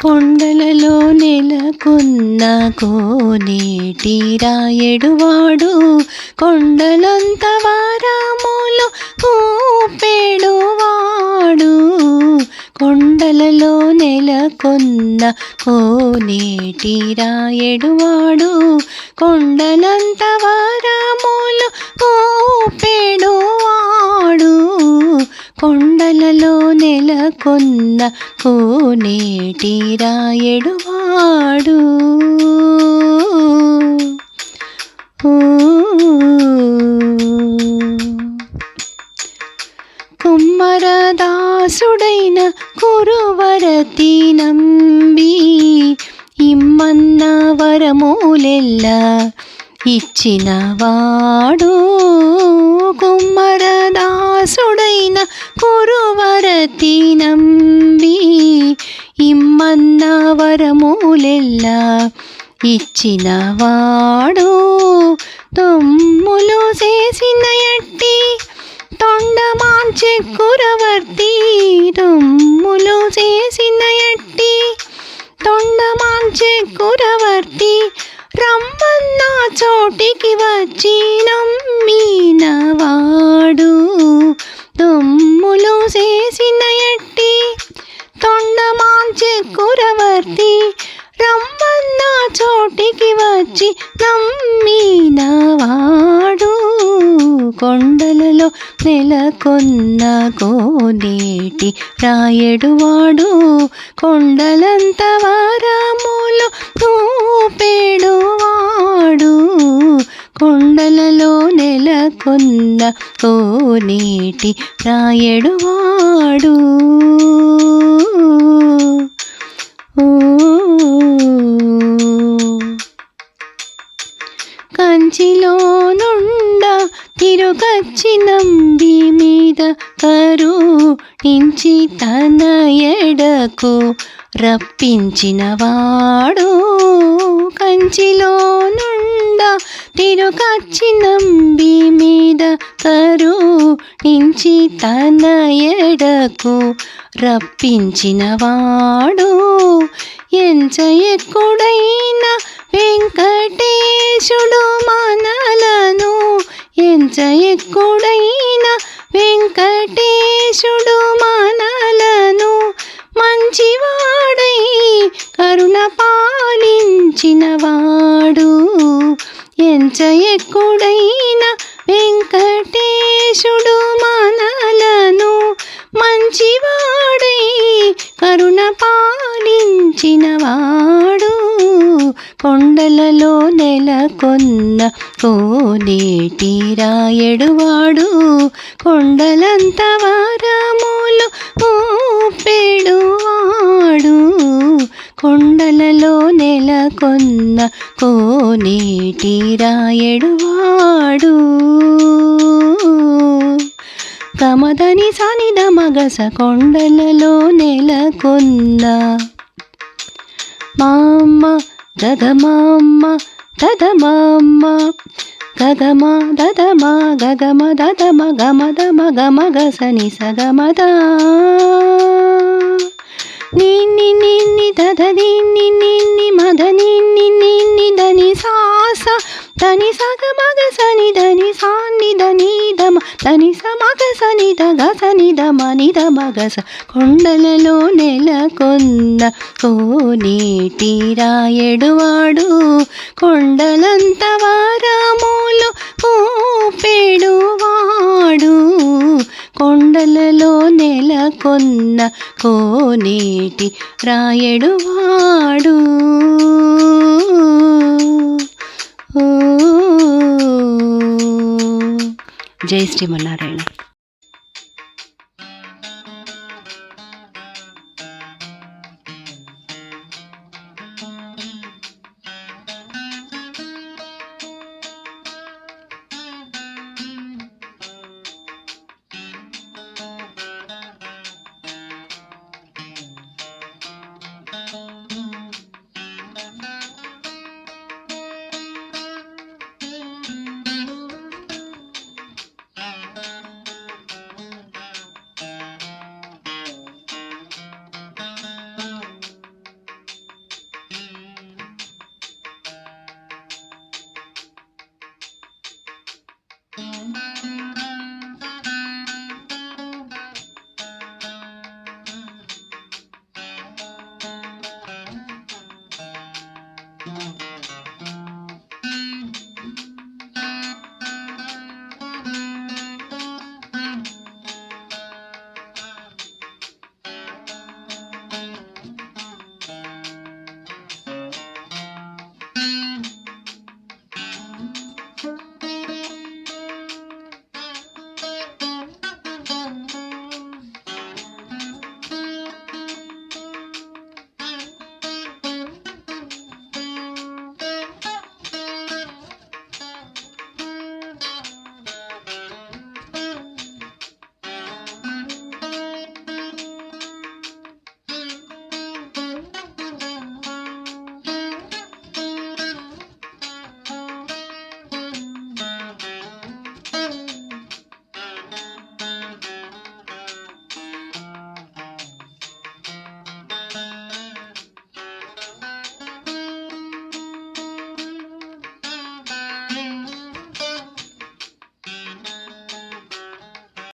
కొండలలో నెలకొన్న కోనేటి రాయడువాడు కొండలంత వారములు కూపెడువాడు కొండలలో నెలకొన్న కోనేటి రాయడువాడు కొండలంత వారములు ఊపెడువాడు నెలకొన్న కోనేటి రాయడువాడు ఊ. కుమ్మరదాసుడైన కురువరతి నంబి ఇమ్మన్న వరములెల్ల ఇచ్చిన వాడు కుమ్మరదాసుడైన కురువరతి నంబి ఇమ్మన్న వరములెల్లా ఇచ్చిన వాడు తొమ్ములు చేసిన ఎట్టి తొండమాంచె కురవర్తి నెలకొన్న కోనేటి రాయడువాడు కొండలంత వారములు చూపెడువాడు కొండలలో నెలకొన్న కోనేటి రాయడువాడు కంచిలో నుండ తిరుగచ్చినం మీద కరుణించి తన ఎడకు రప్పించినవాడు కంచిలో నుండ తిరుగచ్చి నంబి మీద కరుణించి తన ఎడకు రప్పించినవాడు ఎంచ ఎక్కుడైన వెంకటేశుడు మనలను ఎంచ ఎక్కుడైన ఎంచ ఎక్కుడైన వెంకటేశుడు మనలను మంచివాడై కరుణ పాలించినవాడు. కొండలలో నెలకొన్న కోనేటి రాయడువాడు కొండలంత వారములు తీరాయడువాడు రాయడువాడు గమదని సనిద మగస కొండలలో నెలకొన్న. మామ్మ గగమామ్మ దదమామ్మ. గగమ దదమ గగమ దదమ గమ దమ గమ గసని సగమద. నిన్ని నిన్ని దద నిన్ని నిన్ని మద నిన్ని నిన్ని దని సగ మగ సని ధని సాన్ని దని దమ ధని స మగ సని దగ సని దమ ని దమ గస కొండలలో నెలకొన్న కోనేటి రాయడువాడు కొండలంత వారములు ఊపెడువాడు కొండలలో నెలకొన్న కోనేటి రాయడువాడు. జై శ్రీమన్నారాయణ